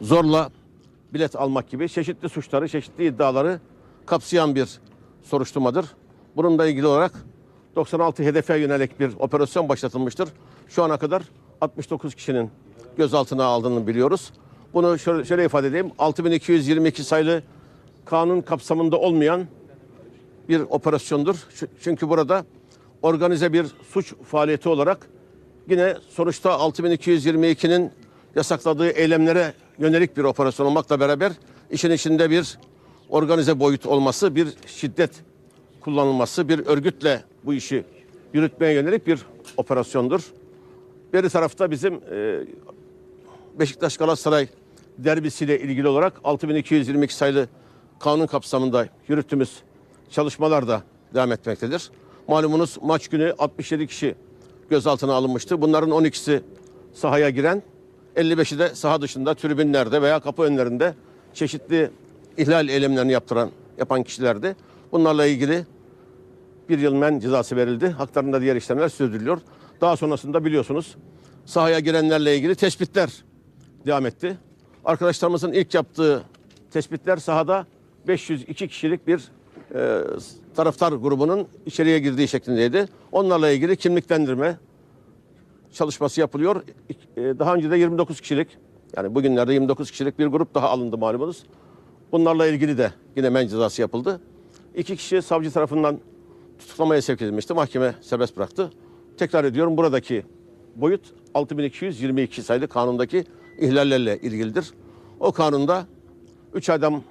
zorla bilet almak gibi çeşitli suçları, çeşitli iddiaları kapsayan bir soruşturmadır. Bununla ilgili olarak 96 hedefe yönelik bir operasyon başlatılmıştır. Şu ana kadar 69 kişinin gözaltına aldığını biliyoruz. Bunu şöyle, şöyle ifade edeyim. 6222 sayılı kanun kapsamında olmayan bir operasyondur. Çü- Çünkü burada organize bir suç faaliyeti olarak yine sonuçta 6222'nin yasakladığı eylemlere yönelik bir operasyon olmakla beraber işin içinde bir organize boyut olması, bir şiddet kullanılması, bir örgütle bu işi yürütmeye yönelik bir operasyondur. Beri tarafta bizim e, Beşiktaş Galatasaray derbisiyle ilgili olarak 6222 sayılı kanun kapsamında yürüttüğümüz çalışmalar da devam etmektedir. Malumunuz maç günü 67 kişi gözaltına alınmıştı. Bunların 12'si sahaya giren, 55'i de saha dışında tribünlerde veya kapı önlerinde çeşitli ihlal eylemlerini yaptıran yapan kişilerdi. Bunlarla ilgili bir yıl men cezası verildi. Haklarında diğer işlemler sürdürülüyor. Daha sonrasında biliyorsunuz sahaya girenlerle ilgili tespitler devam etti. Arkadaşlarımızın ilk yaptığı tespitler sahada 502 kişilik bir e, taraftar grubunun içeriye girdiği şeklindeydi. Onlarla ilgili kimliklendirme çalışması yapılıyor. E, daha önce de 29 kişilik yani bugünlerde 29 kişilik bir grup daha alındı malumunuz. Bunlarla ilgili de yine men cezası yapıldı. İki kişi savcı tarafından tutuklamaya sevk edilmişti. Mahkeme serbest bıraktı. Tekrar ediyorum buradaki boyut 6222 sayılı kanundaki ihlallerle ilgilidir. O kanunda 3 aydan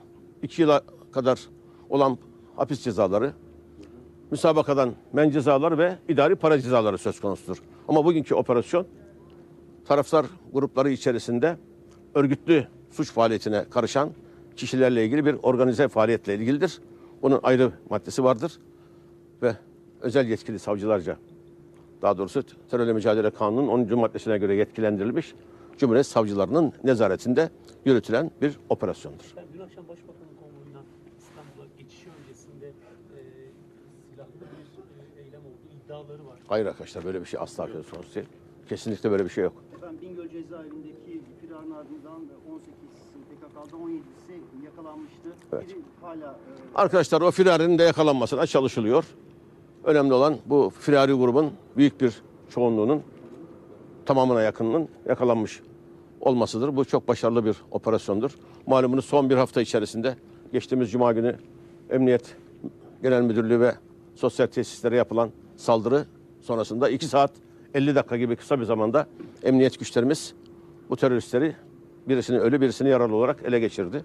2 yıla kadar olan hapis cezaları, müsabakadan men cezaları ve idari para cezaları söz konusudur. Ama bugünkü operasyon taraftar grupları içerisinde örgütlü suç faaliyetine karışan kişilerle ilgili bir organize faaliyetle ilgilidir. Bunun ayrı maddesi vardır ve özel yetkili savcılarca daha doğrusu terörle mücadele kanunun 10. maddesine göre yetkilendirilmiş Cumhuriyet savcılarının nezaretinde yürütülen bir operasyondur. Dün akşam Başbakanın iddiaları var. Hayır arkadaşlar böyle bir şey asla söz konusu değil. Kesinlikle böyle bir şey yok. Efendim Bingöl cezaevindeki firarın ardından 18'si PKK'da 17'si yakalanmıştı. Biri hala e, Arkadaşlar o firarinin de yakalanmasına çalışılıyor. Önemli olan bu firari grubun büyük bir çoğunluğunun tamamına yakınının yakalanmış olmasıdır. Bu çok başarılı bir operasyondur. Malumunuz son bir hafta içerisinde geçtiğimiz cuma günü Emniyet Genel Müdürlüğü ve sosyal tesislere yapılan saldırı sonrasında 2 saat 50 dakika gibi kısa bir zamanda emniyet güçlerimiz bu teröristleri birisini ölü birisini yaralı olarak ele geçirdi.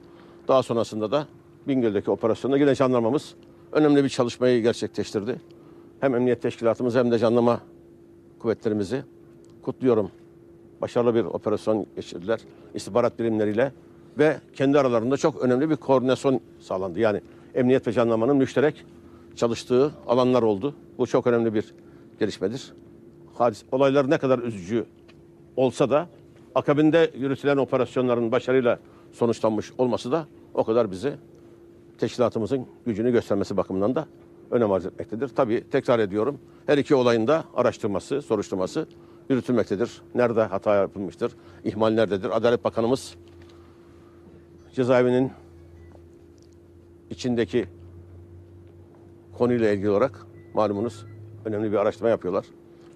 Daha sonrasında da Bingöl'deki operasyonda yine jandarmamız önemli bir çalışmayı gerçekleştirdi. Hem emniyet teşkilatımız hem de jandarma kuvvetlerimizi kutluyorum. Başarılı bir operasyon geçirdiler istihbarat birimleriyle ve kendi aralarında çok önemli bir koordinasyon sağlandı. Yani emniyet ve jandarmanın müşterek çalıştığı alanlar oldu. Bu çok önemli bir gelişmedir. Hadis, olaylar ne kadar üzücü olsa da akabinde yürütülen operasyonların başarıyla sonuçlanmış olması da o kadar bizi teşkilatımızın gücünü göstermesi bakımından da önem arz etmektedir. Tabii tekrar ediyorum her iki olayın da araştırması, soruşturması yürütülmektedir. Nerede hata yapılmıştır, ihmal nerededir? Adalet Bakanımız cezaevinin içindeki konuyla ilgili olarak malumunuz önemli bir araştırma yapıyorlar.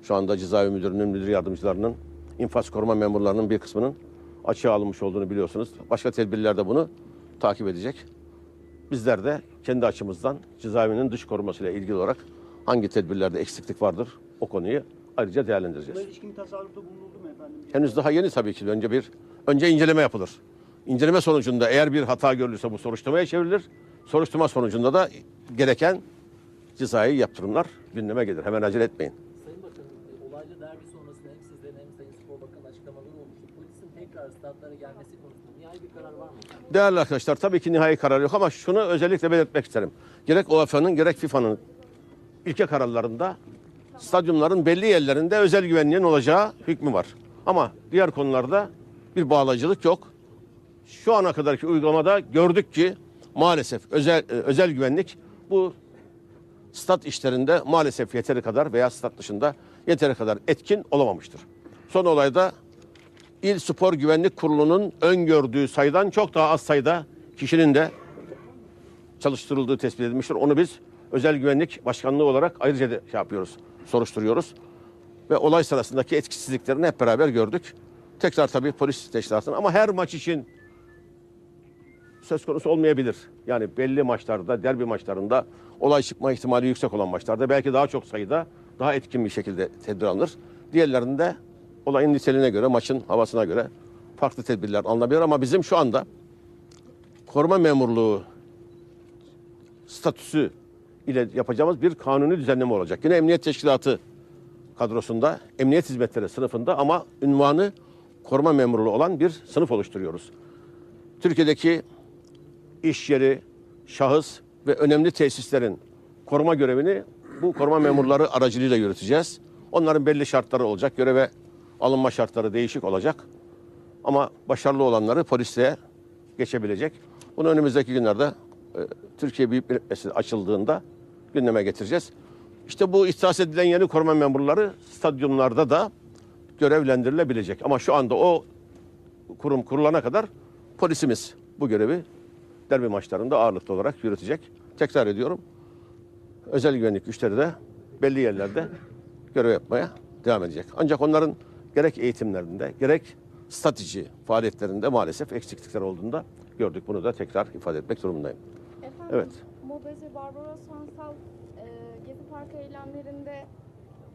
Şu anda cezaevi müdürünün, müdür yardımcılarının, infaz koruma memurlarının bir kısmının açığa alınmış olduğunu biliyorsunuz. Başka tedbirler de bunu takip edecek. Bizler de kendi açımızdan cezaevinin dış korumasıyla ilgili olarak hangi tedbirlerde eksiklik vardır o konuyu ayrıca değerlendireceğiz. buna ilişkin tasarrufta bulunuldu mu efendim? Henüz daha yeni tabii ki. Önce bir önce inceleme yapılır. İnceleme sonucunda eğer bir hata görülürse bu soruşturmaya çevrilir. Soruşturma sonucunda da gereken cezai yaptırımlar gündeme gelir. Hemen acele etmeyin. Sayın Bakanım, e, olaylı derbi sonrasında hem sizlerin hem Sayın Spor Bakanı'nın açıklamaları olmuştu. Polisin tekrar statlara gelmesi konusunda nihai bir karar var mı? Değerli arkadaşlar tabii ki nihai karar yok ama şunu özellikle belirtmek isterim. Gerek UEFA'nın gerek FIFA'nın ilke kararlarında stadyumların belli yerlerinde özel güvenliğin olacağı hükmü var. Ama diğer konularda bir bağlayıcılık yok. Şu ana kadarki uygulamada gördük ki maalesef özel e, özel güvenlik bu stat işlerinde maalesef yeteri kadar veya stat dışında yeteri kadar etkin olamamıştır. Son olayda İl Spor Güvenlik Kurulu'nun öngördüğü sayıdan çok daha az sayıda kişinin de çalıştırıldığı tespit edilmiştir. Onu biz özel güvenlik başkanlığı olarak ayrıca da şey yapıyoruz, soruşturuyoruz. Ve olay sırasındaki etkisizliklerini hep beraber gördük. Tekrar tabii polis teşkilatına ama her maç için söz konusu olmayabilir. Yani belli maçlarda, derbi maçlarında olay çıkma ihtimali yüksek olan maçlarda belki daha çok sayıda daha etkin bir şekilde tedbir alınır. Diğerlerinde olayın niteliğine göre, maçın havasına göre farklı tedbirler alınabilir ama bizim şu anda koruma memurluğu statüsü ile yapacağımız bir kanuni düzenleme olacak. Yine emniyet teşkilatı kadrosunda, emniyet hizmetleri sınıfında ama ünvanı koruma memurluğu olan bir sınıf oluşturuyoruz. Türkiye'deki iş yeri, şahıs ve önemli tesislerin koruma görevini bu koruma memurları aracılığıyla yürüteceğiz. Onların belli şartları olacak. Göreve alınma şartları değişik olacak. Ama başarılı olanları polisliğe geçebilecek. Bunu önümüzdeki günlerde e, Türkiye Büyük Millet açıldığında gündeme getireceğiz. İşte bu ihtisas edilen yeni koruma memurları stadyumlarda da görevlendirilebilecek. Ama şu anda o kurum kurulana kadar polisimiz bu görevi derbi maçlarında ağırlıklı olarak yürütecek. Tekrar ediyorum. Özel güvenlik güçleri de belli yerlerde görev yapmaya devam edecek. Ancak onların gerek eğitimlerinde gerek strateji faaliyetlerinde maalesef eksiklikler olduğunda gördük. Bunu da tekrar ifade etmek durumundayım. Efendim, Evet. Modacı Barbaros Sansal e, Gezi Parkı eylemlerinde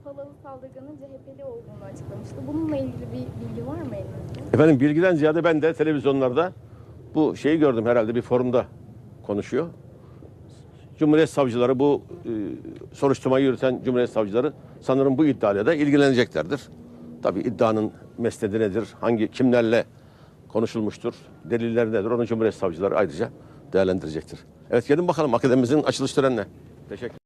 Palalı saldırganın CHP'li olduğunu açıklamıştı. Bununla ilgili bir bilgi var mı elinizde? Efendim bilgiden ziyade ben de televizyonlarda bu şeyi gördüm herhalde bir forumda konuşuyor. Cumhuriyet savcıları bu e, soruşturmayı yürüten Cumhuriyet savcıları sanırım bu iddiayla da ilgileneceklerdir. Tabii iddianın mesnedi nedir, hangi kimlerle konuşulmuştur, deliller nedir onu Cumhuriyet savcıları ayrıca değerlendirecektir. Evet gelin bakalım akademimizin açılış törenine. Teşekkür